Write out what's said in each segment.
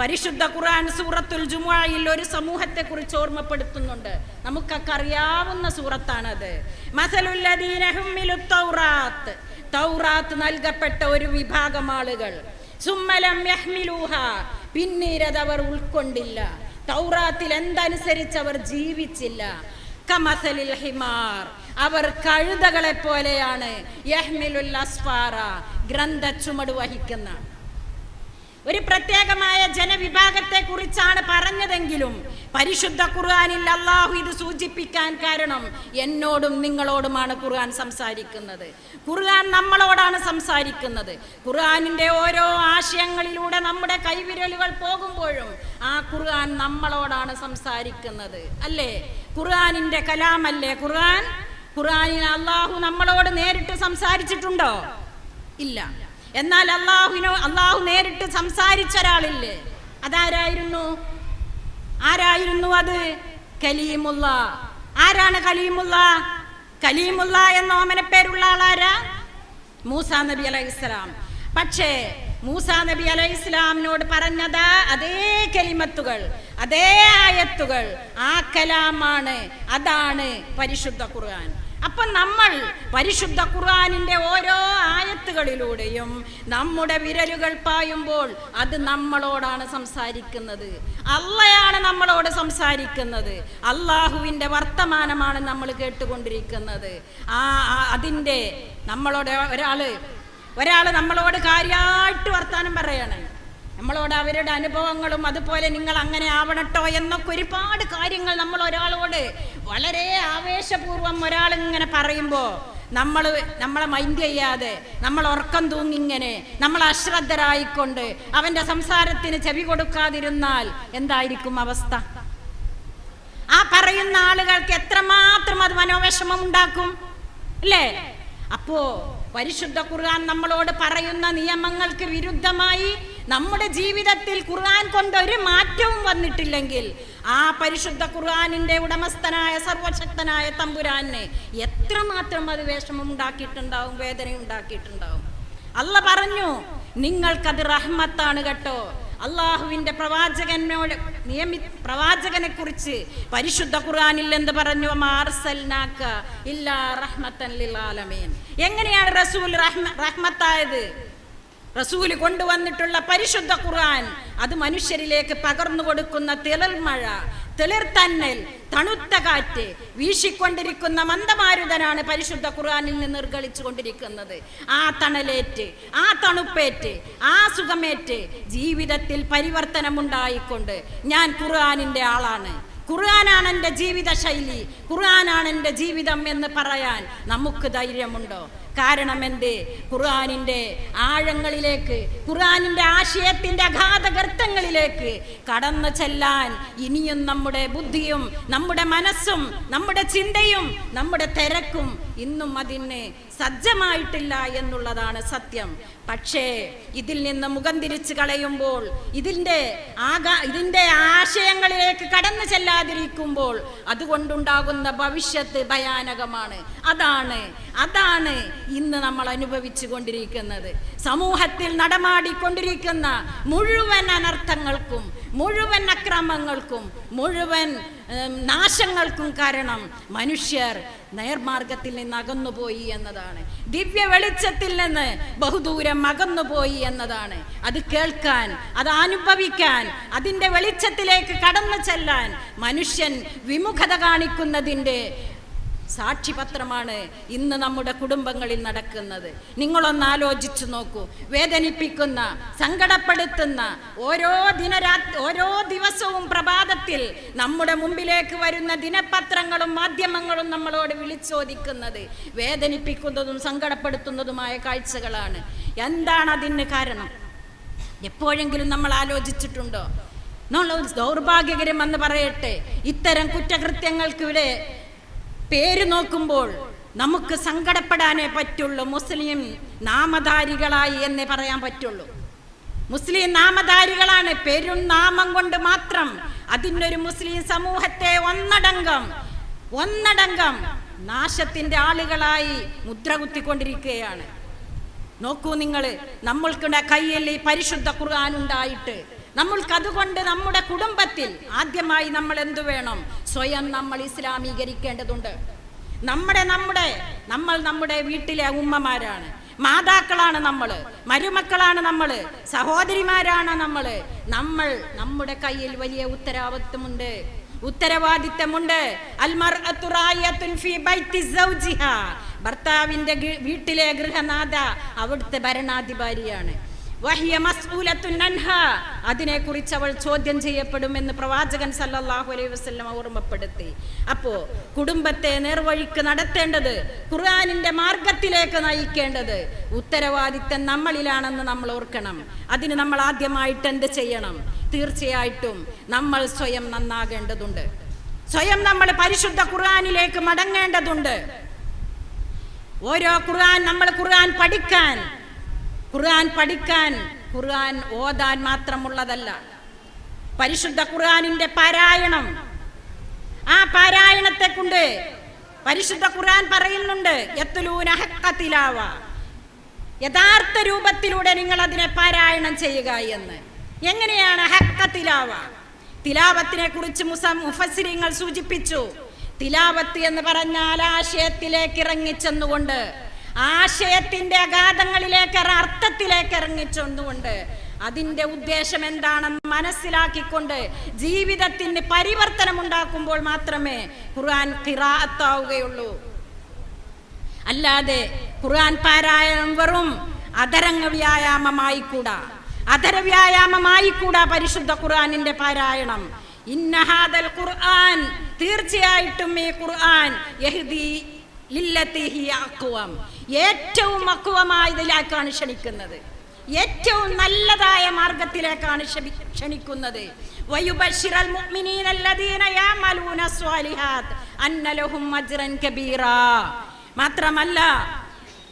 പരിശുദ്ധ ഖുർആൻ സൂറത്തുൽ ജുമുഅയിൽ ഒരു സമൂഹത്തെ കുറിച്ച് ഓർമ്മപ്പെടുത്തുന്നുണ്ട് നമുക്കൊക്കെ അറിയാവുന്ന സൂറത്താണത് തൗറാത്ത്. തൗറാത്ത് നൽകപ്പെട്ട ഒരു വിഭാഗം ആളുകൾ. സുമ്മലം പിന്നീട് അവർ ഉൾക്കൊണ്ടില്ല. തൗറാത്തിൽ എന്തനുസരിച്ച് അവർ ജീവിച്ചില്ല. കമസലിൽ ഹിമാർ. അവർ കഴുതകളെ പോലെയാണ് യഹ്മിലുൽ അസ്ഫാറ ഗ്രന്ഥ ചുമട് വഹിക്കുന്ന. ഒരു പ്രത്യേകമായ ജനവിഭാഗത്തെ കുറിച്ചാണ് പറഞ്ഞതെങ്കിലും പരിശുദ്ധ ഖുർആാനിൽ അള്ളാഹു ഇത് സൂചിപ്പിക്കാൻ കാരണം എന്നോടും നിങ്ങളോടുമാണ് ഖുർആൻ സംസാരിക്കുന്നത്. ഖുർആൻ നമ്മളോടാണ് സംസാരിക്കുന്നത്. ഖുർആനിന്റെ ഓരോ ആശയങ്ങളിലൂടെ നമ്മുടെ കൈവിരലുകൾ പോകുമ്പോഴും ആ ഖുർആൻ നമ്മളോടാണ് സംസാരിക്കുന്നത്. അല്ലേ? ഖുർആനിന്റെ കലാമല്ലേ ഖുർആൻ? ഖുർആാനിൽ അള്ളാഹു നമ്മളോട് നേരിട്ട് സംസാരിച്ചിട്ടുണ്ടോ? ഇല്ല. എന്നാൽ അള്ളാഹുവിനോ അള്ളാഹു നേരിട്ട് സംസാരിച്ച ഒരാളില്ലേ? അതാരായിരുന്നു? ആരായിരുന്നു അത്? കലീമുള്ള. ആരാണ് കലീമുള്ള? കലീമുള്ള എന്ന ഓമന പേരുള്ള ആളാരാ? മൂസ നബി അലൈഹി ഇസ്ലാം പക്ഷേ മൂസ നബി അലൈഹി ഇസ്ലാമിനോട് പറഞ്ഞത് അതേ കലിമത്തുകൾ അതേ ആയത്തുകൾ. ആ കലാമാണ് അതാണ് പരിശുദ്ധ ഖുർആൻ. അപ്പൊ നമ്മൾ പരിശുദ്ധ ഖുർആനിന്റെ ഓരോ ആയത്തുകളിലൂടെയും നമ്മുടെ വിരലുകൾ പായുമ്പോൾ അത് നമ്മളോടാണ് സംസാരിക്കുന്നത്. അള്ളയാണ് നമ്മളോട് സംസാരിക്കുന്നത്. അള്ളാഹുവിന്റെ വർത്തമാനമാണ് നമ്മൾ കേട്ടുകൊണ്ടിരിക്കുന്നത്. ആ അതിന്റെ നമ്മളോട് ഒരാൾ ഒരാൾ നമ്മളോട് കാര്യമായിട്ട് വർത്തമാനം പറയാണ്. നമ്മളോട് അവരുടെ അനുഭവങ്ങളും അതുപോലെ നിങ്ങൾ അങ്ങനെ ആവണട്ടോ എന്നൊക്കെ ഒരുപാട് കാര്യങ്ങൾ നമ്മൾ ഒരാളോട് വളരെ ആവേശപൂർവം ഒരാൾ ഇങ്ങനെ പറയുമ്പോൾ നമ്മൾ നമ്മളെ മൈൻഡ് ചെയ്യാതെ നമ്മൾ ഉറക്കം തൂങ്ങിങ്ങനെ നമ്മൾ അശ്രദ്ധരായിക്കൊണ്ട് അവന്റെ സംസാരത്തിന് ചെവി കൊടുക്കാതിരുന്നാൽ എന്തായിരിക്കും അവസ്ഥ? ആ പറയുന്ന ആളുകൾക്ക് എത്രമാത്രം അത് മനോവിഷമം ഉണ്ടാക്കും? അല്ലേ? അപ്പോ പരിശുദ്ധ ഖുർആൻ നമ്മളോട് പറയുന്ന നിയമങ്ങൾക്ക് വിരുദ്ധമായി നമ്മുടെ ജീവിതത്തിൽ ഖുർആൻ കൊണ്ട് ഒരു മാറ്റവും വന്നിട്ടില്ലെങ്കിൽ ആ പരിശുദ്ധ ഖുർആാനിന്റെ ഉടമസ്ഥനായ സർവശക്തനായ തമ്പുരാനെ എത്രമാത്രം അത് വിഷമം ഉണ്ടാക്കിയിട്ടുണ്ടാവും വേദന ഉണ്ടാക്കിയിട്ടുണ്ടാവും. അല്ല പറഞ്ഞു നിങ്ങൾക്കത് റഹ്മത്താണ് കേട്ടോ. അള്ളാഹുവിന്റെ പ്രവാചകനോട് നിയമി പ്രവാചകനെ കുറിച്ച് പരിശുദ്ധ ഖുർആാനിൽ എന്ത് പറഞ്ഞു? ഇല്ലാ റഹ്മത്തൻ ലിൽ ആലമീൻ. എങ്ങനെയാണ് റസൂൽ റഹ്മ റഹ്മത്തായത്? റസൂൽ കൊണ്ടുവന്നിട്ടുള്ള പരിശുദ്ധ ഖുർആൻ അത് മനുഷ്യരിലേക്ക് പകർന്നു കൊടുക്കുന്ന തിളൽ മഴ തിളിർത്തന്നൽ തണുത്ത കാറ്റ് വീശിക്കൊണ്ടിരിക്കുന്ന മന്ദമാരുതനാണ് പരിശുദ്ധ ഖുർആനിൽ നിന്ന് നിർഗളിച്ചു കൊണ്ടിരിക്കുന്നത്. ആ തണലേറ്റ് ആ തണുപ്പേറ്റ് ആ സുഖമേറ്റ് ജീവിതത്തിൽ പരിവർത്തനമുണ്ടായിക്കൊണ്ട് ഞാൻ ഖുർആാനിന്റെ ആളാണ്. ഖുർആനാണ് എന്റെ ജീവിത ശൈലി ഖുർആനാണ് എന്റെ ജീവിതം എന്ന് പറയാൻ നമുക്ക് ധൈര്യമുണ്ടോ? കാരണം എന്ത്? ഖുർആനിന്റെ ആഴങ്ങളിലേക്ക് ഖുർആനിന്റെ ആശയത്തിന്റെ അഗാധ ഗർത്തങ്ങളിലേക്ക് കടന്നു ചെല്ലാൻ ഇനിയും നമ്മുടെ ബുദ്ധിയും നമ്മുടെ മനസ്സും നമ്മുടെ ചിന്തയും നമ്മുടെ തിരക്കും ഇന്നും അതിന് സജ്ജമായിട്ടില്ല എന്നുള്ളതാണ് സത്യം. പക്ഷേ ഇതിൽ നിന്ന് മുഖം തിരിച്ചു കളയുമ്പോൾ ഇതിന്റെ ആകാ ഇതിന്റെ ആശയങ്ങളിലേക്ക് കടന്നു ചെല്ലാതിരിക്കുമ്പോൾ അതുകൊണ്ടുണ്ടാകുന്ന ഭവിഷ്യത്ത് ഭയാനകമാണ്. അതാണ് അതാണ് ഇന്ന് നമ്മൾ അനുഭവിച്ചു കൊണ്ടിരിക്കുന്നത്. സമൂഹത്തിൽ നടമാടിക്കൊണ്ടിരിക്കുന്ന മുഴുവൻ അനർത്ഥങ്ങൾക്കും മുഴുവൻ അക്രമങ്ങൾക്കും മുഴുവൻ നാശങ്ങൾക്കും കാരണം മനുഷ്യർ നേർമാർഗത്തിൽ നിന്ന് അകന്നുപോയി എന്നതാണ്. ദിവ്യ വെളിച്ചത്തിൽ നിന്ന് ബഹുദൂരം അകന്നുപോയി എന്നതാണ്. അത് കേൾക്കാൻ അത് അനുഭവിക്കാൻ അതിന്റെ വെളിച്ചത്തിലേക്ക് കടന്നു ചെല്ലാൻ മനുഷ്യൻ വിമുഖത കാണിക്കുന്നതിന്റെ സാക്ഷിപത്രമാണ് ഇന്ന് നമ്മുടെ കുടുംബങ്ങളിൽ നടക്കുന്നത്. നിങ്ങളൊന്ന് ആലോചിച്ചു നോക്കൂ. വേദനിപ്പിക്കുന്ന സങ്കടപ്പെടുത്തുന്ന ഓരോ ദിനരാ ഓരോ ദിവസവും പ്രഭാതത്തിൽ നമ്മുടെ മുമ്പിലേക്ക് വരുന്ന ദിനപത്രങ്ങളും മാധ്യമങ്ങളും നമ്മളോട് വിളിച്ചോദിക്കുന്നത് വേദനിപ്പിക്കുന്നതും സങ്കടപ്പെടുത്തുന്നതുമായ കാഴ്ചകളാണ്. എന്താണ് അതിന് കാരണം? എപ്പോഴെങ്കിലും നമ്മൾ ആലോചിച്ചിട്ടുണ്ടോ? നമ്മൾ ദൗർഭാഗ്യകരം എന്ന് പറയട്ടെ. ഇത്തരം കുറ്റകൃത്യങ്ങൾക്കിവിടെ പേര് നോക്കുമ്പോൾ നമുക്ക് സങ്കടപ്പെടാനേ പറ്റുള്ളൂ. മുസ്ലിം നാമധാരികളായി എന്നേ പറയാൻ പറ്റുള്ളൂ. മുസ്ലിം നാമധാരികളാണ്. പെരും നാമം കൊണ്ട് മാത്രം അതിനൊരു മുസ്ലിം സമൂഹത്തെ ഒന്നടങ്കം ഒന്നടങ്കം നാശത്തിന്റെ ആളുകളായി മുദ്ര കുത്തിക്കൊണ്ടിരിക്കുകയാണ്. നോക്കൂ നിങ്ങൾ നമ്മൾക്കുടെ കയ്യിൽ ഈ പരിശുദ്ധ ഖുർആൻ ഉണ്ടായിട്ട് നമ്മൾക്ക് അതുകൊണ്ട് നമ്മുടെ കുടുംബത്തിൽ ആദ്യമായി നമ്മൾ എന്തു വേണം? സ്വയം നമ്മൾ ഇസ്ലാമീകരിക്കേണ്ടതുണ്ട്. നമ്മുടെ നമ്മുടെ നമ്മൾ നമ്മുടെ വീട്ടിലെ ഉമ്മമാരാണ്. മാതാക്കളാണ് നമ്മൾ മരുമക്കളാണ് നമ്മൾ സഹോദരിമാരാണ് നമ്മൾ. നമ്മൾ നമ്മുടെ കയ്യിൽ വലിയ ഉത്തരവാദിത്വമുണ്ട് ഉത്തരവാദിത്തമുണ്ട്. ഭർത്താവിന്റെ വീട്ടിലെ ഗൃഹനാഥ അവിടുത്തെ ഭരണാധികാരിയാണ്. അതിനെക്കുറിച്ച് അവൾ ചോദ്യം ചെയ്യപ്പെടുമെന്ന് പ്രവാചകൻ സല്ലാഹു അലൈഹി വസല്ലം ഓർമ്മപ്പെടുത്തി. അപ്പോ കുടുംബത്തെ നേർവഴിക്ക് നടത്തേണ്ടത് ഖുർആാനിന്റെ മാർഗത്തിലേക്ക് നയിക്കേണ്ടത് ഉത്തരവാദിത്തം നമ്മളിലാണെന്ന് നമ്മൾ ഓർക്കണം. അതിന് നമ്മൾ ആദ്യമായിട്ട് എന്ത് ചെയ്യണം? തീർച്ചയായിട്ടും നമ്മൾ സ്വയം നന്നാകേണ്ടതുണ്ട്. സ്വയം നമ്മൾ പരിശുദ്ധ ഖുർആാനിലേക്ക് മടങ്ങേണ്ടതുണ്ട്. ഓരോ ഖുർആൻ നമ്മൾ ഖുർആൻ പഠിക്കാൻ ഖുർആൻ പഠിക്കാൻ ഖുർആൻ ഓതാൻ മാത്രമുള്ളതല്ല. പരിശുദ്ധ ഖുർആനിന്റെ പാരായണം. ആ പാരായണത്തെ കൊണ്ട് പരിശുദ്ധ ഖുർആൻ പറയുന്നുണ്ട് യത്ലൂന ഹഖ്ഖ തിലാവ. യഥാർത്ഥ രൂപത്തിലൂടെ നിങ്ങൾ അതിനെ പാരായണം ചെയ്യുക എന്ന്. എങ്ങനെയാണ് ഹക്ക തിലാവ? തിലാവത്തിനെ കുറിച്ച് മുസ മുഫസ്സിരീങ്ങൾ സൂചിപ്പിച്ചു. തിലാവത്ത് എന്ന് പറഞ്ഞാൽ ആശയത്തിലേക്ക് ഇറങ്ങിച്ചെന്നുകൊണ്ട് ആശയത്തിന്റെ അഗാധങ്ങളിലേക്ക് അർത്ഥത്തിലേക്ക് ഇറങ്ങിച്ചൊന്നുകൊണ്ട് അതിന്റെ ഉദ്ദേശം എന്താണെന്ന് മനസ്സിലാക്കിക്കൊണ്ട് ജീവിതത്തിന് പരിവർത്തനം ഉണ്ടാക്കുമ്പോൾ മാത്രമേ ഖുർആൻ ഖിറാഅത്താവുകയുള്ളൂ. അല്ലാതെ ഖുർആൻ പാരായണം വെറും അധരംഗ വ്യായാമമായി കൂടാ അധര വ്യായാമമായി കൂടാ പരിശുദ്ധ ഖുർആനിന്റെ പാരായണം. ഇന്നഹാദൽ ഖുർആൻ തീർച്ചയായിട്ടും ഈ ഖുർആൻ യഹ്ദി ലില്ലത്തി ഹിയ അഖ്വം ഏറ്റവും അക്വമായതിലേക്കാണ് ക്ഷണിക്കുന്നത്. ഏറ്റവും നല്ലതായ മാർഗത്തിലേക്കാണ് ക്ഷണിക്കുന്നത്. മാത്രമല്ല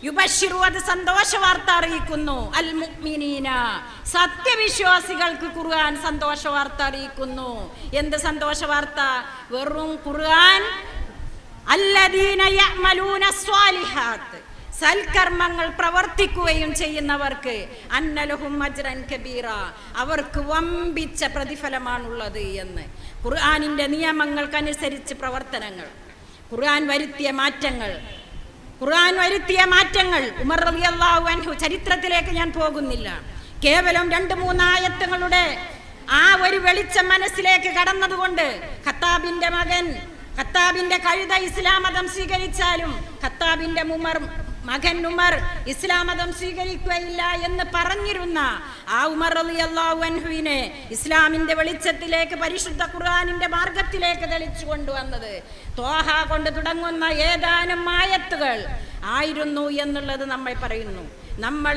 യുബഷിറു അത് സന്തോഷ വാർത്ത അറിയിക്കുന്നു. അൽ മുഅ്മിനീന സത്യവിശ്വാസികൾക്ക് ഖുർആൻ സന്തോഷ വാർത്ത അറിയിക്കുന്നു. എന്ത് സന്തോഷ വാർത്ത? വെറും ഖുർആൻ. അല്ലദീന യഅമലൂന സ്വാലിഹാത്ത് സൽക്കർമ്മങ്ങൾ പ്രവർത്തിക്കുകയും ചെയ്യുന്നവർക്ക് അന്നലഹും അജ്റൻ കബീറ. അവർക്ക് വമ്പിച്ച പ്രതിഫലമാണുള്ളത് എന്ന്. ഖുർആാനിന്റെ നിയമങ്ങൾക്കനുസരിച്ച് പ്രവർത്തനങ്ങൾ. ഖുർആൻ വരുത്തിയ മാറ്റങ്ങൾ. ഖുർആൻ വരുത്തിയ മാറ്റങ്ങൾ. ഉമർ അള്ളാഹു അൻഹു ചരിത്രത്തിലേക്ക് ഞാൻ പോകുന്നില്ല. കേവലം രണ്ട് മൂന്നായത്തങ്ങളുടെ ആ ഒരു വെളിച്ചം മനസ്സിലേക്ക് കടന്നതുകൊണ്ട് ഖത്താബിന്റെ മകൻ ഖത്താബിന്റെ കഴുത ഇസ്ലാം മതം സ്വീകരിച്ചാലും ഖത്താബിന്റെ ഉമർ മകൻ ഉമർ ഇസ്ലാം മതം സ്വീകരിക്കുകയില്ല എന്ന് പറഞ്ഞിരുന്ന ആ ഉമർ റളിയല്ലാഹു അൻഹുവിനെ ഇസ്ലാമിന്റെ വെളിച്ചത്തിലേക്ക് പരിശുദ്ധ ഖുർആാനിന്റെ മാർഗത്തിലേക്ക് തെളിച്ചു കൊണ്ടുവന്നത്. തോഹ കൊണ്ട് തുടങ്ങുന്ന ഏതാനും മായത്തുകൾ ആയിരുന്നു എന്നുള്ളത് നമ്മൾ പറയുന്നു. നമ്മൾ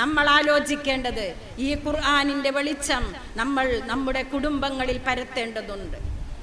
നമ്മൾ ആലോചിക്കേണ്ടത് ഈ ഖുർആാനിന്റെ വെളിച്ചം നമ്മൾ നമ്മുടെ കുടുംബങ്ങളിൽ പരത്തേണ്ടതുണ്ട്.